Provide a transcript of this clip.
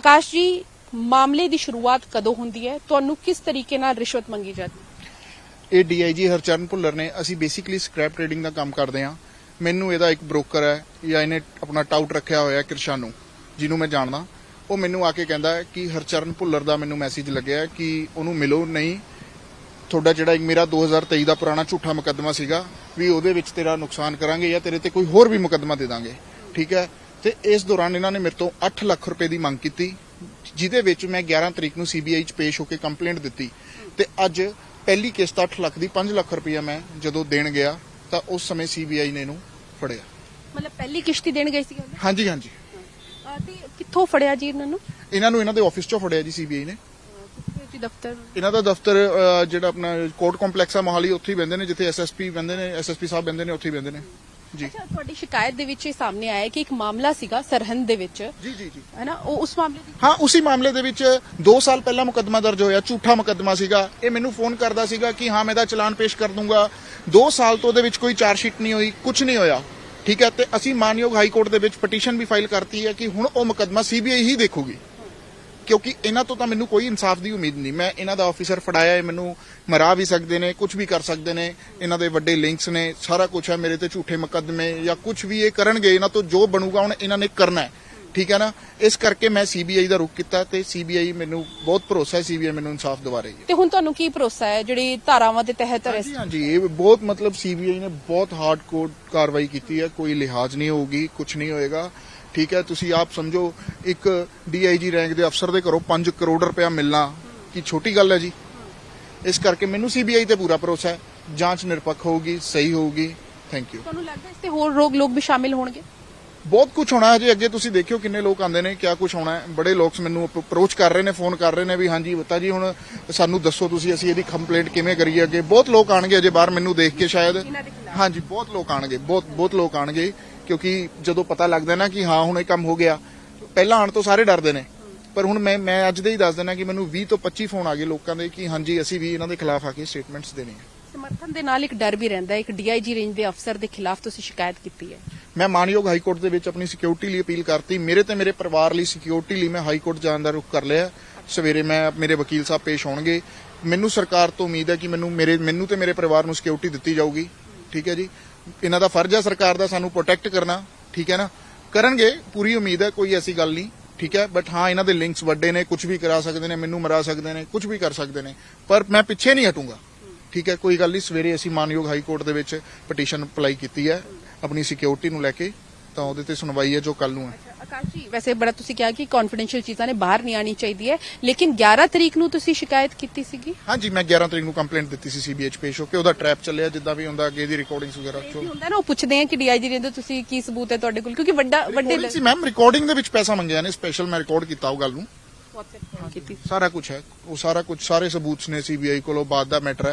ਆਕਾਸ਼ ਜੀ, ਮਾਮਲੇ ਦੀ ਸ਼ੁਰੂਆਤ ਕਦੋਂ ਹੁੰਦੀ ਹੈ? ਤੁਹਾਨੂੰ ਕਿਸ ਤਰੀਕੇ ਨਾਲ ਰਿਸ਼ਵਤ ਮੰਗੀ ਜਾਂਦੀ ਇਹ ਡੀਆਈਜੀ ਹਰਚਰਨ ਭੁੱਲਰ ਨੇ, ਅਸੀਂ ਬੇਸਿਕਲੀ ਸਕ੍ਰੈਪ ਟ੍ਰੇਡਿੰਗ ਦਾ ਕੰਮ ਕਰਦੇ ਹਾਂ। ਮੈਨੂੰ ਇਹਦਾ ਇੱਕ ਬ੍ਰੋਕਰ ਹੈ, ਜਾਂ ਇਹਨੇ ਆਪਣਾ ਟਾਊਟ ਰੱਖਿਆ ਹੋਇਆ ਕਿਰਸ਼ਾਨੂ ਜਿਹਨੂੰ ਮੈਂ ਜਾਣਦਾ। ਉਹ ਮੈਨੂੰ ਆ ਕੇ ਕਹਿੰਦਾ ਕਿ ਹਰਚਰਨ ਭੁੱਲਰ ਦਾ ਮੈਨੂੰ ਮੈਸੇਜ ਲੱਗਿਆ ਕਿ ਉਹਨੂੰ ਮਿਲੋ ਨਹੀਂ। ਤੁਹਾਡਾ ਜਿਹੜਾ ਇੱਕ ਮੇਰਾ 2023 ਦਾ ਪੁਰਾਣਾ ਝੂਠਾ ਮੁਕੱਦਮਾ ਸੀਗਾ, ਵੀ ਉਹਦੇ ਵਿੱਚ ਤੇਰਾ ਨੁਕਸਾਨ ਕਰਾਂਗੇ ਜਾਂ ਤੇਰੇ ਤੇ ਕੋਈ ਹੋਰ ਵੀ ਮੁਕੱਦਮਾ ਦੇ ਦਾਂਗੇ। ਠੀਕ ਹੈ? ਤੇ ਇਸ ਦੌਰਾਨ ਇਹਨਾਂ ਨੇ ਮੇਰੇ ਤੋਂ 8 ਲੱਖ ਰੁਪਏ ਦੀ ਮੰਗ ਕੀਤੀ ਜਿਹਦੇ ਵਿੱਚ ਮੈਂ 11 ਤਰੀਕ ਨੂੰ ਸੀਬੀਆਈ 'ਚ ਪੇਸ਼ ਹੋ ਕੇ ਕੰਪਲੇਂਟ ਦਿੱਤੀ। ਤੇ ਅੱਜ ਪਹਿਲੀ ਕਿਸ਼ਤ 8 ਲੱਖ ਦੀ 5 ਲੱਖ ਰੁਪਇਆ ਮੈਂ ਜਦੋਂ ਦੇਣ ਗਿਆ ਤਾਂ ਉਸ ਸਮੇਂ ਸੀਬੀਆਈ ਨੇ ਇਹਨੂੰ ਫੜਿਆ। ਮਤਲਬ ਪਹਿਲੀ ਕਿਸ਼ਤੀ ਦੇਣ ਗਏ ਸੀ ਹਾਂਜੀ ਹਾਂਜੀ। ਤੇ ਕਿੱਥੋਂ ਫੜਿਆ ਜੀ ਇਹਨਾਂ ਨੂੰ? ਇਹਨਾਂ ਨੂੰ ਇਹਨਾਂ ਦੇ ਆਫਿਸ 'ਚੋਂ ਫੜਿਆ ਜੀ ਸੀਬੀਆਈ ਨੇ। ਦਫ਼ਤਰ? ਇਹਨਾਂ ਦਾ ਦਫ਼ਤਰ ਜਿਹੜਾ ਆਪਣਾ ਕੋਰਟ ਕੰਪਲੈਕਸ ਆ ਮੋਹਾਲੀ ਉੱਥੇ ਹੀ ਬੰਦੇ ਨੇ ਜਿੱਥੇ ਐਸਐਸਪੀ ਬੰਦੇ ਨੇ ਐਸਐਸਪੀ ਸਾਹਿਬ ਬੰਦੇ ਨੇ ਉੱਥੇ ਹੀ ਬੰਦੇ ਨੇ। ਜੀ। ਅੱਛਾ ਤੁਹਾਡੀ ਸ਼ਿਕਾਇਤ ਦੇ ਵਿੱਚ ਇਹ ਸਾਹਮਣੇ ਆਇਆ ਕਿ ਇੱਕ ਮਾਮਲਾ ਸੀਗਾ ਸਰਹੰਦ ਦੇ ਵਿੱਚ। ਜੀ ਜੀ ਜੀ। ਹੈ ਨਾ? ਉਹ ਉਸ ਮਾਮਲੇ ਦੀ ਹਾਂ ਉਸੇ ਮਾਮਲੇ ਦੇ ਵਿੱਚ 2 ਸਾਲ ਪਹਿਲਾਂ ਮੁਕੱਦਮਾ ਦਰਜ ਹੋਇਆ ਝੂਠਾ ਮੁਕੱਦਮਾ ਸੀਗਾ। ਇਹ ਮੈਨੂੰ ਫੋਨ ਕਰਦਾ ਸੀਗਾ ਕਿ ਹਾਂ ਮੈਂ ਇਹਦਾ ਚਲਾਨ ਪੇਸ਼ ਕਰ ਦੂੰਗਾ। 2 ਸਾਲ ਤੋਂ ਉਹਦੇ ਵਿੱਚ ਕੋਈ ਚਾਰਜ ਸ਼ੀਟ ਨਹੀਂ ਹੋਈ ਕੁਝ ਨਹੀਂ ਹੋਇਆ। ਠੀਕ ਹੈ ਤੇ ਅਸੀਂ ਮਾਨਯੋਗ ਹਾਈ ਕੋਰਟ ਦੇ ਵਿੱਚ ਪਟੀਸ਼ਨ ਵੀ ਫਾਈਲ ਕਰਤੀ ਹੈ ਕਿ ਹੁਣ ਉਹ ਮੁਕੱਦਮਾ ਸੀਬੀਆਈ ਹੀ ਦੇਖੂਗੀ। ਕਿਉਂਕਿ ਇਹਨਾਂ ਤੋਂ ਤਾਂ ਮੈਨੂੰ ਕੋਈ ਇਨਸਾਫ ਦੀ ਉਮੀਦ ਨਹੀਂ। ਮੈਂ ਇਹਨਾਂ ਦਾ ਆਫੀਸਰ ਫੜਾਇਆ ਹੈ, ਮੈਨੂੰ ਮਰਾ ਵੀ ਸਕਦੇ ਨੇ ਕੁਝ ਵੀ ਕਰ ਸਕਦੇ ਨੇ। ਇਹਨਾਂ ਦੇ ਵੱਡੇ ਲਿੰਕਸ ਨੇ, ਸਾਰਾ ਕੁਝ ਹੈ ਮੇਰੇ ਤੇ ਝੂਠੇ ਮੁਕੱਦਮੇ ਜਾਂ ਕੁਝ ਵੀ ਇਹ ਕਰਨਗੇ, ਇਹਨਾਂ ਤੋਂ ਜੋ ਬਣੂਗਾ ਹੁਣ ਇਹਨਾਂ ਨੇ ਕਰਨਾ ਹੈ। ਠੀਕ ਹੈ ਨਾ? ਇਸ ਕਰਕੇ ਮੈਂ ਸੀਬੀਆਈ ਦਾ ਰੁਖ ਕੀਤਾ ਤੇ ਸੀਬੀਆਈ ਮੈਨੂੰ ਬਹੁਤ ਭਰੋਸਾ ਹੈ ਸੀਬੀਆਈ ਮੈਨੂੰ ਇਨਸਾਫ ਦਿਵਾ ਰਹੀ ਹੈ। ਤੇ ਹੁਣ ਤੁਹਾਨੂੰ ਕੀ ਭਰੋਸਾ ਹੈ ਜਿਹੜੀ ਧਾਰਾਵਾਂ ਦੇ ਤਹਿਤ ਹਾਂਜੀ ਹਾਂਜੀ ਇਹ ਬਹੁਤ ਮਤਲਬ ਸੀਬੀਆਈ ਨੇ ਬਹੁਤ ਹਾਰਡ ਕੋਡ ਕਾਰਵਾਈ ਕੀਤੀ ਹੈ ਕੋਈ ਲਿਹਾਜ਼ ਨਹੀਂ ਹੋਊਗੀ ਕੁਝ ਨਹੀਂ ਹੋਏਗਾ। ਠੀਕ ਹੈ ਤੁਸੀਂ ਆਪ ਸਮਝੋ ਇੱਕ ਡੀਆਈਜੀ ਰੈਂਕ ਦੇ ਅਫਸਰ ਦੇ ਘਰੋਂ 5 ਕਰੋੜ ਰੁਪਇਆ ਮਿਲਣਾ ਕੀ ਛੋਟੀ ਗੱਲ ਹੈ ਜੀ? ਇਸ ਕਰਕੇ ਮੈਨੂੰ ਸੀਬੀਆਈ ਤੇ ਪੂਰਾ ਭਰੋਸਾ ਹੈ ਜਾਂਚ ਨਿਰਪੱਖ ਹੋਊਗੀ ਸਹੀ ਹੋਊਗੀ। ਥੈਂਕ ਯੂ ਤੁਹਾਨੂੰ ਲੱਗਦਾ ਇਸ ਤੇ ਹੋਰ ਲੋਕ ਲੋਕ ਵੀ ਸ਼ਾਮਿਲ ਹੋਣਗੇ? ਬਹੁਤ ਕੁਝ ਹੋਣਾ ਹੈ ਜੀ। ਅੱਗੇ ਤੁਸੀਂ ਦੇਖਿਓ ਕਿੰਨੇ ਲੋਕ ਆਉਂਦੇ ਨੇ ਕਿਆ ਕੁਝ ਹੋਣਾ ਹੈ। ਬੜੇ ਲੋਕ ਮੈਨੂੰ ਅਪਰੋਚ ਕਰ ਰਹੇ ਨੇ ਫੋਨ ਕਰ ਰਹੇ ਨੇ ਵੀ ਹਾਂਜੀ ਬਤਾ ਜੀ ਹੁਣ ਸਾਨੂੰ ਦੱਸੋ ਤੁਸੀਂ ਅਸੀਂ ਇਹਦੀ ਕੰਪਲੇਂਟ ਕਿਵੇਂ ਕਰੀਏ ਅੱਗੇ। ਬਹੁਤ ਲੋਕ ਆਣਗੇ ਅਜੇ ਬਾਹਰ ਮੈਨੂੰ ਦੇਖ ਕੇ ਸ਼ਾਇਦ। ਹਾਂਜੀ ਬਹੁਤ ਲੋਕ ਆਣਗੇ ਬਹੁਤ ਬਹੁਤ ਲੋਕ ਆਣਗੇ ਕਿਉਂਕਿ ਜਦੋਂ ਪਤਾ ਲੱਗਦਾ ਨਾ ਕਿ ਹਾਂ ਹੁਣ ਇਹ ਕੰਮ ਹੋ ਗਿਆ ਪਹਿਲਾਂ ਆਣ ਤੋਂ ਸਾਰੇ ਡਰਦੇ ਨੇ। ਪਰ ਹੁਣ ਮੈਂ ਮੈਂ ਅੱਜ ਦੇ ਹੀ ਦੱਸ ਦਿੰਦਾ ਕਿ ਮੈਨੂੰ 20 ਤੋਂ 25 ਫੋਨ ਆ ਗਏ ਲੋਕਾਂ ਦੇ ਕਿ ਹਾਂਜੀ ਅਸੀਂ ਵੀ ਇਹਨਾਂ ਦੇ ਖਿਲਾਫ ਆ ਕੇ ਸਟੇਟਮੈਂਟਸ ਦੇਣੇ ਆ। ਸਮਰਥਨ ਦੇ ਨਾਲ ਇੱਕ ਡਰ ਵੀ ਰਹਿੰਦਾ ਇੱਕ ਡੀਆਈਜੀ ਰੇਂਜ ਦੇ ਅਫਸਰ ਦੇ ਖਿਲਾਫ ਤੁਸੀਂ ਸ਼ਿਕਾਇਤ ਕੀਤੀ ਹੈ। ਮੈਂ ਮਾਨਯੋਗ ਹਾਈ ਕੋਰਟ ਦੇ ਵਿੱਚ ਆਪਣੀ ਸਿਕਿਉਰਿਟੀ ਲਈ ਅਪੀਲ ਕਰਤੀ। ਮੇਰੇ ਤੇ ਮੇਰੇ ਪਰਿਵਾਰ ਲਈ ਸਿਕਿਉਰਿਟੀ ਲਈ ਮੈਂ ਹਾਈ ਕੋਰਟ ਜਾਣ ਦਾ ਰੁਖ ਕਰ ਲਿਆ। ਸਵੇਰੇ ਮੈਂ ਮੇਰੇ ਵਕੀਲ ਸਾਹਿਬ ਪੇਸ਼ ਹੋਣਗੇ। ਮੈਨੂੰ ਸਰਕਾਰ ਤੋਂ ਉਮੀਦ ਹੈ ਕਿ ਮੈਨੂੰ ਮੇਰੇ, ਮੈਨੂੰ ਤੇ ਮੇਰੇ ਪਰਿਵਾਰ ਨੂੰ ਸਿਕਿਉਰਿਟੀ ਦਿੱਤੀ ਜਾਊਗੀ। ਠੀਕ ਹੈ ਜੀ? ਇਹਨਾਂ ਦਾ ਫਰਜ਼ ਹੈ ਸਰਕਾਰ ਦਾ ਸਾਨੂੰ ਪ੍ਰੋਟੈਕਟ ਕਰਨਾ। ਠੀਕ ਹੈ ਨਾ? ਕਰਨਗੇ, ਪੂਰੀ ਉਮੀਦ ਹੈ, ਕੋਈ ਐਸੀ ਗੱਲ ਨਹੀਂ। ਠੀਕ ਹੈ? ਬਟ ਹਾਂ, ਇਹਨਾਂ ਦੇ ਲਿੰਕਸ ਵੱਡੇ ਨੇ ਕੁਝ ਵੀ ਕਰਾ ਸਕਦੇ ਨੇ, ਮੈਨੂੰ ਮਰਾ ਸਕਦੇ ਨੇ ਕੁਝ ਵੀ ਕਰ ਸਕਦੇ ਨੇ। ਪਰ ਮੈਂ ਪਿੱਛੇ ਨਹੀਂ ਹਟੂੰਗਾ। ਠੀਕ ਹੈ? ਕੋਈ ਗੱਲ ਨਹੀਂ, ਸਵੇਰੇ ਅਸੀਂ ਮਾਨਯੋਗ ਹਾਈ ਕੋਰਟ ਦੇ ਵਿੱਚ ਪਟੀਸ਼ਨ ਅਪਲਾਈ ਕੀਤੀ ਹੈ। ਆਪਣੀ ਸਿਕਿਉਰਿਟੀ ਨੂੰ ਲੈ ਕੇ ਤਾਂ ਉਹਦੇ ਤੇ ਸੁਣਵਾਈ ਹੈ ਜੋ ਕੱਲ ਨੂੰ ਹੈ। ਆਕਾਸ਼ ਜੀ ਵੈਸੇ ਬੜਾ ਤੁਸੀਂ ਕਿਹਾ ਕਿ ਕੌਨਫੀਡੈਂਸ਼ੀਅਲ ਚੀਜ਼ਾਂ ਨੇ ਬਾਹਰ ਨਹੀਂ ਆਣੀ ਚਾਹੀਦੀ ਹੈ ਲੇਕਿਨ 11 ਤਰੀਕ ਨੂੰ ਤੁਸੀਂ ਸ਼ਿਕਾਇਤ ਕੀਤੀ ਸੀਗੀ? ਹਾਂਜੀ ਮੈਂ 11 ਤਰੀਕ ਨੂੰ ਕੰਪਲੇਂਟ ਦਿੱਤੀ ਸੀ ਸੀਬੀਐਚ ਪੇਸ਼ ਹੋ ਕੇ ਉਹਦਾ ਟ੍ਰੈਪ ਚੱਲਿਆ ਜਿੱਦਾਂ ਵੀ ਹੁੰਦਾ ਅੱਗੇ ਦੀ ਰਿਕਾਰਡਿੰਗਸ ਵਗੈਰਾ ਕੀ ਹੁੰਦਾ ਨਾ ਉਹ ਪੁੱਛਦੇ ਆ ਕਿ ਡੀਆਈਜੀ ਰੇਂਜ ਦੇ ਤੁਸੀਂ ਕੀ ਸਬੂਤ ਹੈ ਤੁਹਾਡੇ ਕੋਲ ਕਿਉਂਕਿ ਵੱਡਾ ਵੱਡੇ ਸੀ ਮੈਮ ਰਿਕਾਰਡਿੰਗ ਦੇ ਵਿੱਚ ਪੈਸਾ ਮੰਗਿਆ ਨੇ ਸਪੈਸ਼ਲ ਮੈਂ ਰਿਕਾਰਡ ਕੀਤਾ ਉਹ ਗੱਲ ਨੂੰ। ਕੀਤੀ ਸਾਰਾ ਕੁਝ ਹੈ ਉਹ ਸਾਰਾ ਕੁਝ ਸਾਰੇ ਸਬੂਤ ਨੇ ਸੀਬੀਆਈ ਕੋਲੋਂ ਬਾਅਦ ਦਾ ਮੈਟਰ ਹੈ।